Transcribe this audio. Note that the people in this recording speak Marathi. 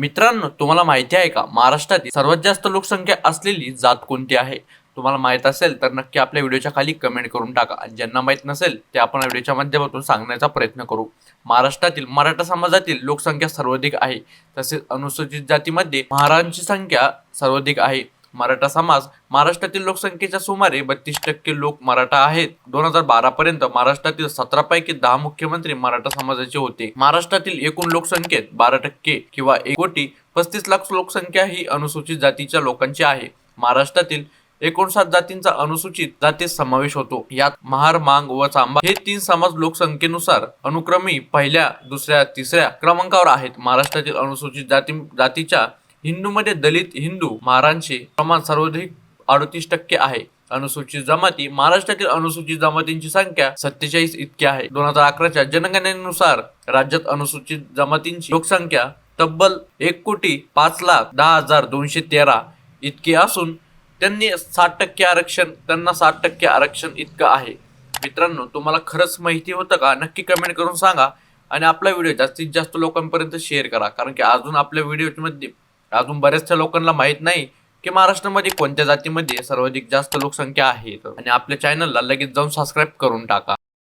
मित्रांनो तुम्हाला माहिती आहे का? महाराष्ट्रातील सर्वात जास्त लोकसंख्या असलेली जात कोणती आहे? तुम्हाला माहीत असेल तर नक्की आपल्या व्हिडिओच्या खाली कमेंट करून टाका. आणि ज्यांना माहीत नसेल ते आपण व्हिडिओच्या माध्यमातून सांगण्याचा प्रयत्न करू. महाराष्ट्रातील मराठा समाजातील लोकसंख्या सर्वाधिक आहे. तसेच अनुसूचित जातीमध्ये महाराजांची संख्या सर्वाधिक आहे. मराठा समाज महाराष्ट्रातील लोकसंख्येच्या सुमारे बत्तीस टक्के लोक मराठा आहेत. दोन हजार बारा पर्यंत महाराष्ट्रातील सतरा पैकी दहा मुख्यमंत्री मराठा समाजाचे होते. महाराष्ट्रातील एकूण लोकसंख्येत बारा टक्के किंवा एक कोटी पस्तीस लाख लोकसंख्या ही अनुसूचित जातीच्या लोकांची आहे. महाराष्ट्रातील एकोणसाठ जातींचा अनुसूचित जातीत समावेश होतो. यात महार मांग व चांबा हे तीन समाज लोकसंख्येनुसार अनुक्रमी पहिल्या दुसऱ्या तिसऱ्या क्रमांकावर आहेत. महाराष्ट्रातील अनुसूचित जाती जातीच्या हिंदूमध्ये दलित हिंदू महारांचे प्रमाण सर्वाधिक अडतीस टक्के आहे. अनुसूचित जमाती महाराष्ट्रातील अनुसूचित जमातींची संख्या सत्तेचाळीस इतकी आहे. दोन हजार अकराच्या जनगणनेनुसार राज्यात अनुसूचित जमातींची लोकसंख्या तब्बल एक कोटी पाच लाख दहा हजार दोनशे तेरा इतकी असून त्यांनी साठ टक्के आरक्षण त्यांना साठ टक्के आरक्षण इतकं आहे. मित्रांनो तुम्हाला खरंच माहिती होतं का? नक्की कमेंट करून सांगा आणि आपला व्हिडिओ जास्तीत जास्त लोकांपर्यंत शेअर करा. कारण की अजून आपल्या व्हिडिओमध्ये अजून बऱ्याचशा लोकांना माहीत नाही की महाराष्ट्रामध्ये कोणत्या जातीमध्ये सर्वाधिक जास्त लोकसंख्या आहे. आणि आपल्या चॅनलला लगेच जाऊन सबस्क्राईब करून टाका.